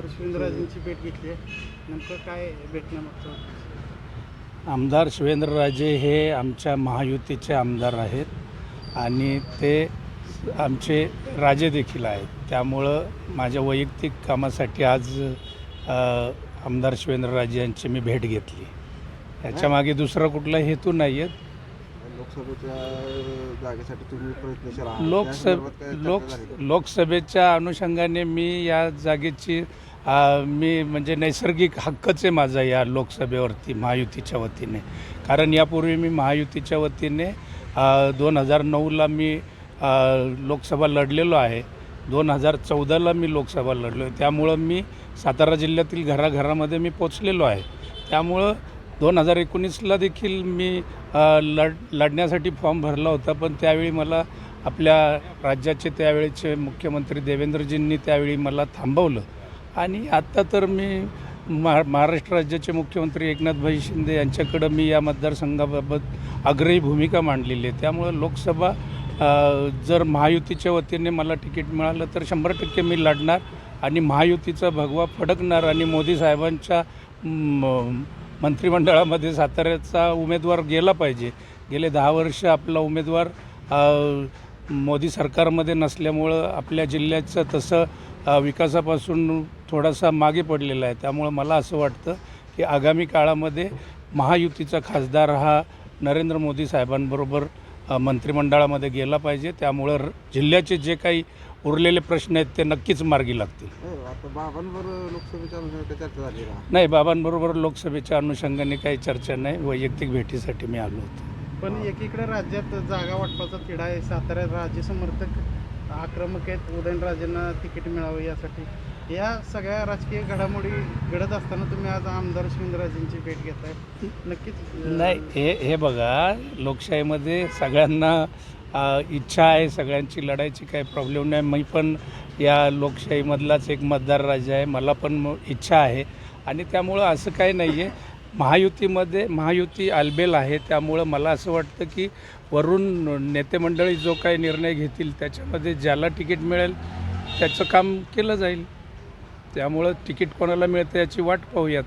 शिवेंद्रराजेंची भेट घेतली आहे. नेमकं काय भेटण्यामागचं? आमदार शिवेंद्रराजे हे आमच्या महायुतीचे आमदार आहेत आणि ते आमचे राजे देखील आहेत. त्यामुळं माझ्या वैयक्तिक कामासाठी आज आमदार शिवेंद्रराजे यांची मी भेट घेतली. याच्यामागे दुसरा कुठला हेतू नाही आहे लोकसभेच्या जागेसाठी तुम्ही प्रयत्नशील आहात. त्या लोकसभ लोक? लोकसभेच्या अनुषंगाने मी या जागेची मी म्हणजे नैसर्गिक हक्कच आहे माझा या लोकसभेवरती महायुतीच्या वतीने कारण यापूर्वी मी महायुतीच्या वतीने दोन हजार नऊला मी लोकसभा लढलेलो आहे दोन हजार चौदाला मी लोकसभा लढलो आहे त्यामुळं मी सातारा जिल्ह्यातील घराघरामध्ये मी पोचलेलो आहे त्यामुळं दोन हजार एकोणीसला देखील मी लढ लढण्यासाठी फॉर्म भरला होता पण त्यावेळी मला आपल्या राज्याचे त्यावेळेचे मुख्यमंत्री देवेंद्रजींनी त्यावेळी मला थांबवलं. आणि आत्ता तर मी महा महाराष्ट्र राज्याचे मुख्यमंत्री एकनाथभाई शिंदे यांच्याकडं मी या मतदारसंघाबाबत आग्रही भूमिका मांडलेली आहे. त्यामुळं लोकसभा जर महायुतीच्या वतीने मला तिकीट मिळालं तर शंभर टक्के मी लढणार आणि महायुतीचा भगवा फडकणार आणि मोदी साहेबांच्या मंत्रिमंडळामध्ये साताऱ्याचा उमेदवार गेला पाहिजे. गेले दहा वर्ष आपला उमेदवार मोदी सरकारमध्ये नसल्यामुळं आपल्या जिल्ह्याचं तसं विकासापासून थोडासा मागे पडलेला आहे. त्यामुळं मला असं वाटतं की आगामी काळामध्ये महायुतीचा खासदार हा नरेंद्र मोदी साहेबांबरोबर मंत्रिमंडळामध्ये गेला पाहिजे. त्यामुळं जिल्ह्याचे जे काही उरलेले प्रश्न आहेत ते नक्कीच मार्गी लागतील. हो, आता बाबांवर लोकसभेच्या अनुषंगाने चर्चा झाली का? नाही बाबांबरोबर लोकसभेच्या अनुषंगाने काही चर्चा नाही. वैयक्तिक भेटीसाठी मी आलो होतो. पण एकीकडे राज्यात जागा वाटपाचा तिढा आहे. साताऱ्यात राज्य समर्थक आक्रमक आहेत उदयनराजेंना तिकीट मिळावं यासाठी. या सगळ्या राजकीय घडामोडी घडत असताना तुम्ही आज आमदार शिंदराजेंची भेट घेताय. नक्कीच नाही हे हे बघा लोकशाहीमध्ये सगळ्यांना इच्छा आहे सगळ्यांची लढायची काही प्रॉब्लेम नाही. मी पण या लोकशाहीमधलाच एक मतदार राजा आहे. मला पण म- इच्छा आहे. आणि त्यामुळं असं काही नाही आहे महायुतीमध्ये महायुती आलबेल आहे त्यामुळं मला असं वाटतं की वरून नेतेमंडळी जो काही निर्णय घेतील त्याच्यामध्ये ज्याला तिकीट मिळेल त्याचं काम केलं जाईल. त्यामुळं तिकीट कोणाला मिळतं याची वाट पाहूयात.